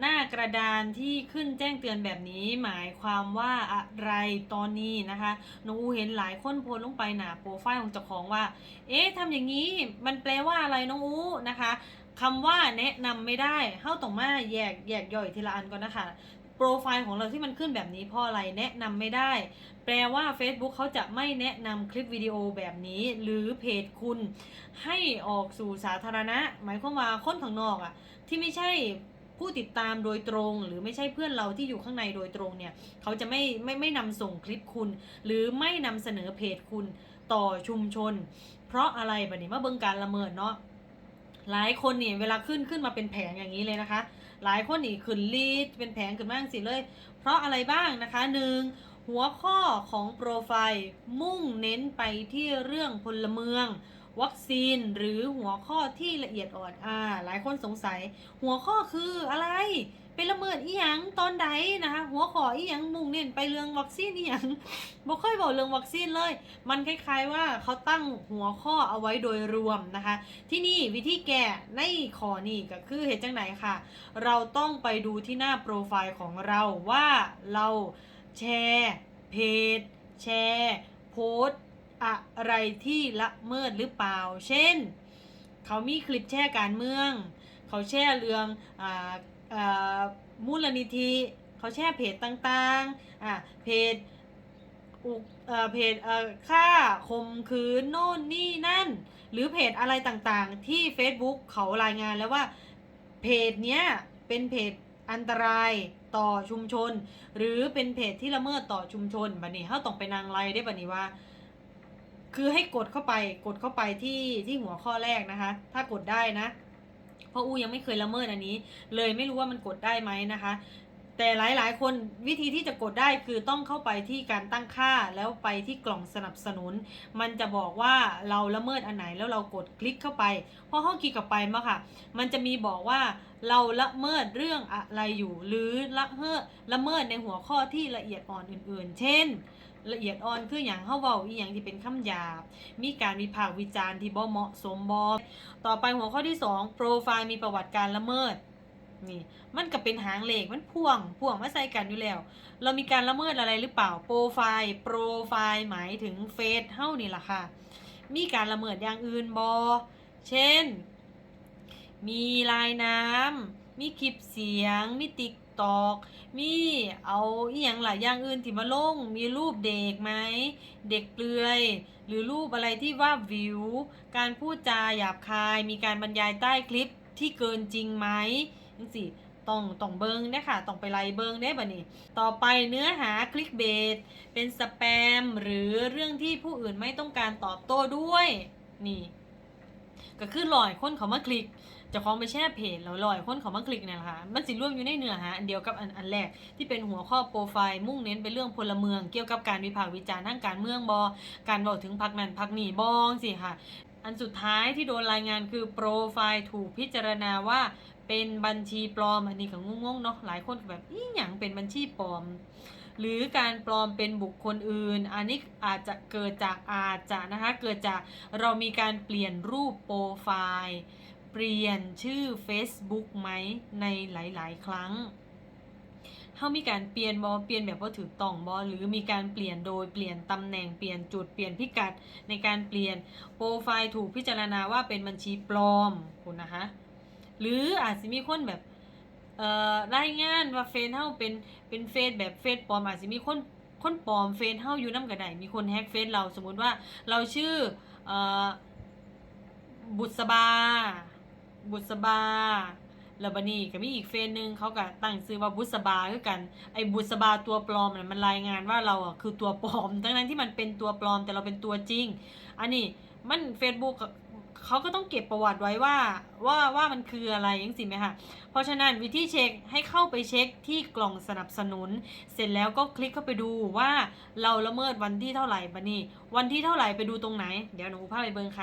หน้ากระดานที่ขึ้นแจ้งเตือนแบบนี้หมายความว่าอะไรตอนนี้นะคะน้องอูเห็นหลายคนโพสต์ลงไปหนาโปรไฟล์ของเจ้าของว่า เอ๊ะทำอย่างนี้มันแปลว่าอะไรน้องอูนะคะคำว่าแนะนำไม่ได้เข้าต้องมาแยกแยกย่อยทีละอันก่อนนะคะโปรไฟล์ของเราที่มันขึ้นแบบนี้เพราะอะไรแนะนำไม่ได้ แปลว่า Facebook เขาจะไม่แนะนำคลิปวิดีโอแบบนี้ หรือเพจคุณให้ออกสู่สาธารณะ หมายความว่าคนข้างนอกอะที่ไม่ใช่ ผู้ติดตามโดยตรง หรือไม่ใช่เพื่อนเราที่อยู่ข้างในโดยตรงเนี่ยเขาจะไม่ไม่ไม่นำส่งคลิปคุณ หรือไม่นำเสนอเพจคุณต่อชุมชน เพราะอะไรแบบนี้มาเบิ่งการละเมิดเนาะหลายคนเนี่ยเวลาขึ้นขึ้นมาเป็นแผงอย่างนี้เลยนะคะ หลายคนนี่ขึ้นลีดเป็นแผงขึ้นมากสิเลย เพราะอะไรบ้างนะคะหนึ่งหัวข้อของโปรไฟล์มุ่งเน้นไปที่เรื่องพลเมือง วัคซีนหรือหัวข้อที่ละเอียดอ่อนอ่าหลายคนสงสัย หัวข้อคืออะไรเป็นละเมิดอีหยังตอนใดนะคะหัวข้ออีหยังมุ่งเน้นไปเรื่องวัคซีนอีหยังบ่ค่อยบอกเรื่องวัคซีนเลย มันคล้ายๆว่าเขาตั้งหัวข้อเอาไว้โดยรวมนะคะ ที่นี่วิธีแก้ในข้อนี้ก็คือเหตุจังไหนค่ะ เราต้องไปดูที่หน้าโปรไฟล์ของเราว่าเราแชร์เพจแชร์โพสต์ อะไรที่ละเมิดหรือเปล่า เช่น เขามีคลิปแชร์การเมือง เขาแชร์เรื่องออมูลนิธิ เขาแชร์เพจต่างๆอ่าเพจอุกเอเพจเอค่าข่มขืนโน่นนี่นั่น หรือเพจอะไรต่างๆ ที่ Facebook เขารายงานแล้วว่าเพจเนี้ยเป็นเพจอันตรายต่อชุมชน หรือเป็นเพจที่ละเมิดต่อชุมชนบัดนี้เขาต้องไปนางไล่ได้บัดนี้ว่า คือให้กดเข้าไปกดเข้าไปที่ที่หัวข้อแรกนะคะ ถ้ากดได้นะเพราะอูยังไม่เคยละเมิดอันนี้ เลยไม่รู้ว่ามันกดได้ไหมนะคะ แต่หลายๆ คนวิธีที่จะกดได้คือต้องเข้าไปที่การตั้งค่าแล้วไปที่กล่องสนับสนุน มันจะบอกว่าเราละเมิดอันไหนแล้วเรากดคลิกเข้าไปพอเข้าคลิกเข้าไปมาค่ะ มันจะมีบอกว่าเราละเมิดเรื่องอะไรอยู่ หรือละเมิดละเมิดในหัวข้อที่ละเอียดอ่อนอื่น ๆ เช่น ละเอียดอ่อนคืออย่างเฮาเว้าอีหยังที่เป็นคำหยาบ มีการวิพากษ์วิจารณ์ที่บ่เหมาะสมบ่ต่อไปหัวข้อที่ 2 โปรไฟล์มีประวัติการละเมิดนี่มันก็เป็นหางเลขมันพ่วงพ่วงมาใส่กันอยู่แล้ว เรามีการละเมิดอะไรหรือเปล่าโปรไฟล์โปรไฟล์หมายถึงเฟซเฮานี่ล่ะค่ะ มีการละเมิดอย่างอื่นบอเช่น มีลายน้ำมีคลิปเสียง มีติ๊ก ตอก มีเอาอีหยังหลายอย่างอื่นที่มาลง มีรูปเด็กไหม เด็กเปลือย หรือรูปอะไรที่ว่าวิว การพูดจาหยาบคาย มีการบรรยายใต้คลิปที่เกินจริงไหมจังสิต้องต้องเบิงเนี่ยค่ะต้องไปไล่เบิงได้บ่นี่ต่อไปเนื้อหาคลิกเบสเป็นสแปมหรือเรื่องที่ผู้อื่นไม่ต้องการตอบโต้ด้วย นี่ ก็คือลอยคนเขามาคลิก จะคล้องไปแช่เพจแล้วลอยคนเขามาคลิกเนี่ยแหละค่ะ มันสิร่วมอยู่ในเนื้อหาอันเดียวกับอันอันแรกที่เป็นหัวข้อโปรไฟล์มุ่งเน้นไปเรื่องพลเมืองเกี่ยวกับการวิพากษ์วิจารณ์ทางการเมืองบอการบอกถึงพักนั้นพักนี้บองสิค่ะ อันสุดท้ายที่โดนรายงานคือโปรไฟล์ถูกพิจารณาว่าเป็นบัญชีปลอมอันนี้ก็งงๆเนาะหลายคนแบบอีหยังเป็นบัญชีปลอม หรือการปลอมเป็นบุคคลอื่น อันนี้อาจจะเกิดจากอาจจะนะคะเกิดจากเรามีการเปลี่ยนรูปโปรไฟล์ เปลี่ยนชื่อ Facebook ไหมในหลาย ๆ ครั้งเขามีการเปลี่ยนบอเปลี่ยนแบบว่าถูกต้องบอหรือมีการเปลี่ยนโดยเปลี่ยนตำแหน่งเปลี่ยนจุดเปลี่ยนพิกัดในการเปลี่ยนโปรไฟล์ถูกพิจารณาว่าเป็นบัญชีปลอมคุณนะคะหรืออาจจะมีคนแบบเอ่อรายงานว่าเฟซเฮาเป็นเป็นเฟซแบบเฟซปลอมอาจจะมีคนคนปลอมเฟซเฮาอยู่น้ำก็ไดมีคนแฮกเฟซเราสมมุติว่าเราชื่อเอ่อบุษบา บุษบาแล้วบัดนี้ก็มีอีกเฟซหนึ่งเขาก็ตั้งชื่อว่าบุษบาคือกันไอ้บุษบาตัวปลอมน่ะมันรายงานว่าเราอะคือตัวปลอมทั้งนั้นที่มันเป็นตัวปลอมแต่เราเป็นตัวจริง อันนี้มัน Facebook เขาก็ต้องเก็บประวัติไว้ว่าว่าว่ามันคืออะไรยังสิไหมคะเพราะฉะนั้นวิธีเช็คให้เข้าไปเช็คที่กล่องสนับสนุน เสร็จแล้วก็คลิกเข้าไปดูว่าเราละเมิดวันที่เท่าไหร่บัดนี้ วันที่เท่าไหร่ไปดูตรงไหน เดี๋ยวหนูพาไปเบิ่งค่ะ